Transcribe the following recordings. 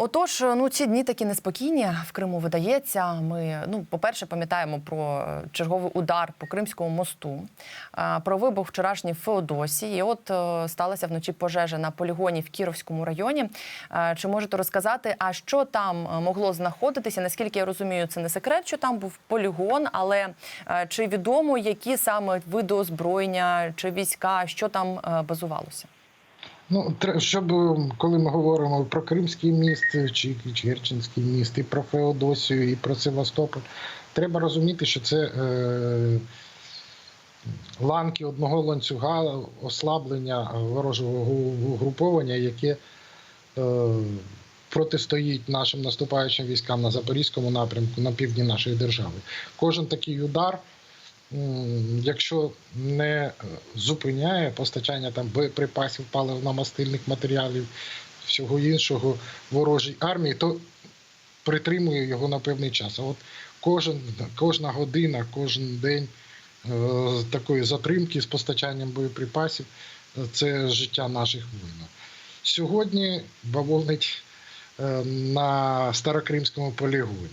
Отож, ну ці дні такі неспокійні в Криму видається. Ми ну, по-перше, пам'ятаємо про е, черговий удар по Кримському мосту, про вибух вчорашній Феодосії. І от е, сталася вночі пожежа на полігоні в Кіровському районі. Чи можете розказати, а що там е, могло знаходитися? Наскільки я розумію, це не секрет, що там був полігон, але е, чи відомо, які саме види озброєння чи війська, що там е, базувалося? Ну, щоб е, коли ми говоримо про Кримський міст, е, чи Черченський міст, і про Феодосію, і про Севастополь, треба розуміти, що це е, ланки одного ланцюга ослаблення ворожого угруповання, яке е, протистоїть нашим наступаючим військам на Запорізькому напрямку на півдні нашої держави. Кожен такий удар. Якщо не зупиняє постачання там боєприпасів, паливно-мастильних матеріалів, всього іншого ворожій армії, то притримує його на певний час. А от кожен, кожна година, кожен день е, такої затримки з постачанням боєприпасів е, це життя наших воїнів. Сьогодні бавовнить е, на Старокримському полігоні.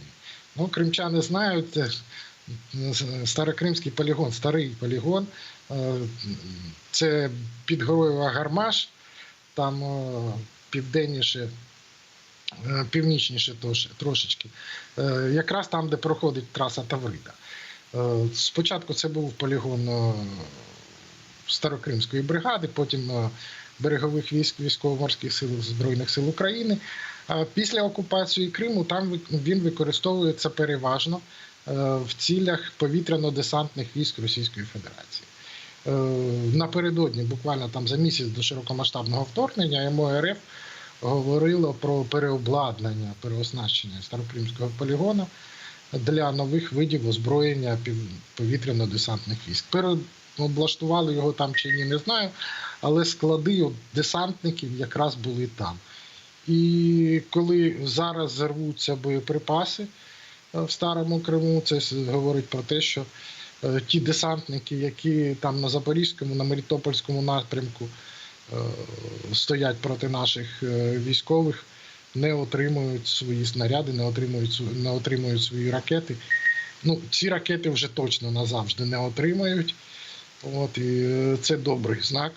Ну, кримчани знають, Старокримський полігон, старий полігон. е, Це підгороєва гармаш, там е, південніше, е, північніше трошечки. Якраз там, де проходить траса Таврида. Спочатку це був полігон Старокримської бригади, потім берегових військ військово-морських сил Збройних сил України. Після окупації Криму там він використовується переважно в цілях повітряно-десантних військ Російської Федерації. Е, Напередодні, буквально там за місяць до широкомасштабного вторгнення, МОРФ говорило про переобладнання, переоснащення Старокримського полігону для нових видів озброєння повітряно-десантних військ. Переоблаштували його там чи ні, не знаю, але склади десантників якраз були там. І коли зараз зарвуться боєприпаси е, в Старому Криму, це говорить про те, що е, ті десантники, які там на Запорізькому, на Мелітопольському напрямку е, стоять проти наших е, військових, не отримують свої снаряди, не отримують, не отримують свої ракети. Ну, ці ракети вже точно назавжди не отримають. От, і е, це добрий знак.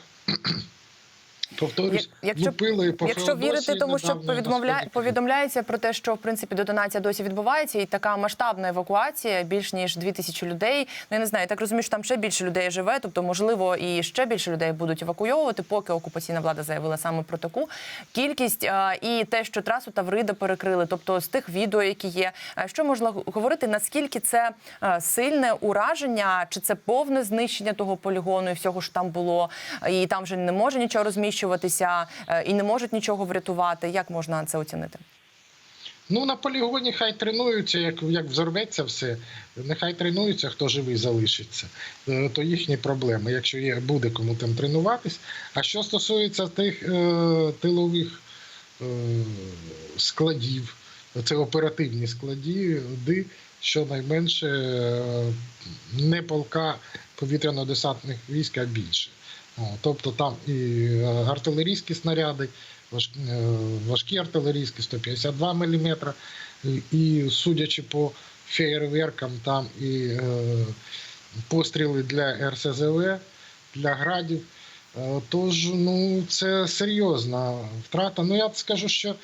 Повторюсь, Як- якщо- лупили Якщо вірити тому, що повідомля... повідомляється про те, що в принципі детонація досі відбувається, і така масштабна евакуація, більш ніж дві тисячі людей. Ну я не знаю, я так розумію, що там ще більше людей живе, тобто, можливо, і ще більше людей будуть евакуйовувати, поки окупаційна влада заявила саме про таку кількість. А, І те, що трасу Таврида перекрили, тобто з тих відео, які є, а що можна говорити, наскільки це сильне ураження, чи це повне знищення того полігону і всього, що там було, і там вже не може нічого розміщуватися, е, і не можуть нічого врятувати. Як можна це оцінити? Ну, на полігоні хай тренуються, як, як взорветься все, нехай тренуються, хто живий залишиться. Е, То їхні проблеми, якщо є, буде кому там тренуватись. А що стосується тих е, тилових е, складів, це оперативні склади, де щонайменше е, не полка повітряно-десантних військ, а більше. Тобто там і е, артилерійські снаряди, е, важкі артилерійські 152 мм, і, судячи по фейерверкам, там і е, постріли для РСЗВ, для градів. Тож, ну, це серйозна втрата. Ну, я скажу, що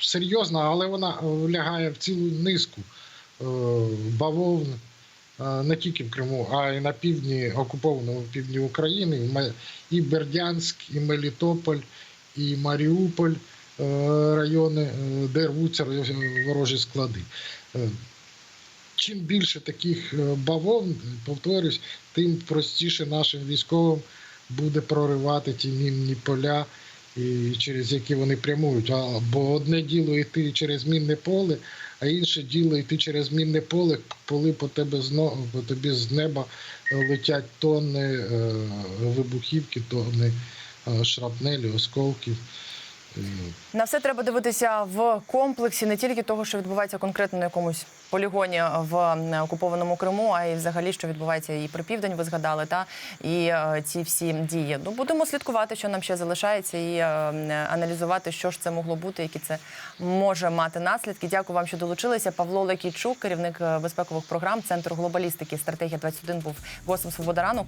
серйозна, але вона лягає в цілу низку бавовн не тільки в Криму, а й на півдні, окупованому півдні України, і Бердянськ, і Мелітополь, і Маріуполь е, райони, е, де рвуться ворожі склади. Е, Чим більше таких бавовн, повторюсь, тим простіше нашим військовим буде проривати ті мінні поля, через які вони прямують. Бо одне діло йти через мінне поле, а інше діло йти через мінне поле, коли по тебе знову по тобі з неба е, летять тонни е, вибухівки, тонни е, шрапнелі, осколків. На все треба дивитися в комплексі не тільки того, що відбувається конкретно на якомусь полігоні в окупованому Криму, а й взагалі, що відбувається і про південь, ви згадали, та і е, ці всі дії. Ну будемо слідкувати, що нам ще залишається, і е, аналізувати, що ж це могло бути, які це може мати наслідки. Дякую вам, що долучилися. Павло Лекійчук, керівник е, безпекових програм Центру глобалістики. Стратегія 21 був гостем Свобода ранок.